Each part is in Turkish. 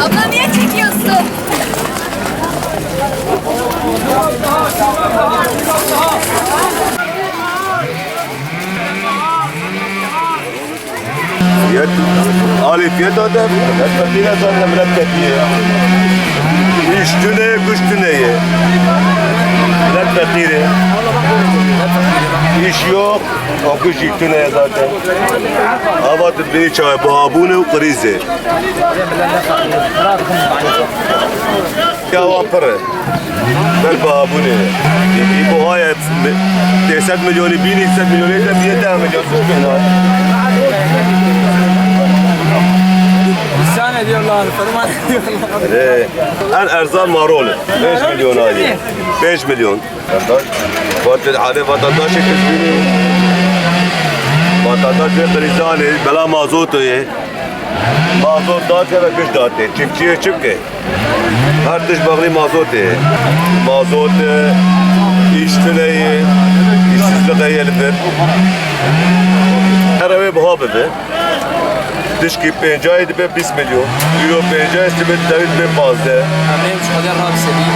Abla niye çekiyorsun? Fiyat, Ali fiyat adam. Yine sonra millet bekliyor. İş tüneye, kuş tüneye. Millet İş yok. Kuş ilk tüneye zaten. Hava bir çay, bu abune krizi. Ya vapırı. Ben bu abune. Bu ayet 10 milyonu, 1000 milyonu, 10 milyon sus İsyan Ee, en erzal marul 5 milyon ayı. 5 milyon. Vatandaş, hani vatandaş kısmını vatandaş ve perizane bela mazot ye. Mazot da ve kış dağıtı. Çiftçiye çiftçi. Her dış bağlı mazot ye. Mazot işçiliği, işsizliği yelidir. Her eve buha bebe. Pencayı dibe 20 milyon. Euro pencayı dibe David be 15. Benim şu kadar rahat seveyim.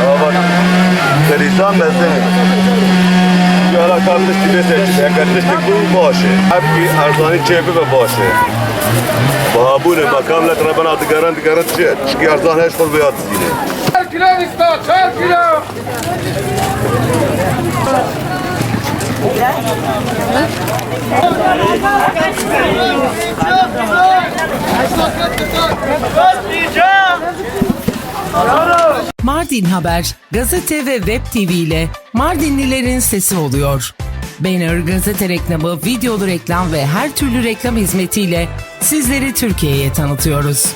Ama bak, Perizan mesela. Yara kardeş dibe seçti. Kardeşlik bu başı. Hep ki arzani çevi ve başı. Bahabune makamla traban adı garanti garanti. Çünkü arzan her şey bir adı yine. Çar kilo ister, çar kilo. Mardin Haber, gazete ve web TV ile Mardinlilerin sesi oluyor. Banner, gazete reklamı, videolu reklam ve her türlü reklam hizmetiyle sizleri Türkiye'ye tanıtıyoruz.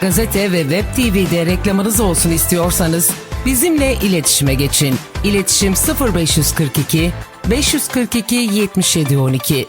Gazete ve web TV'de reklamınız olsun istiyorsanız bizimle iletişime geçin. İletişim 0542 542 7712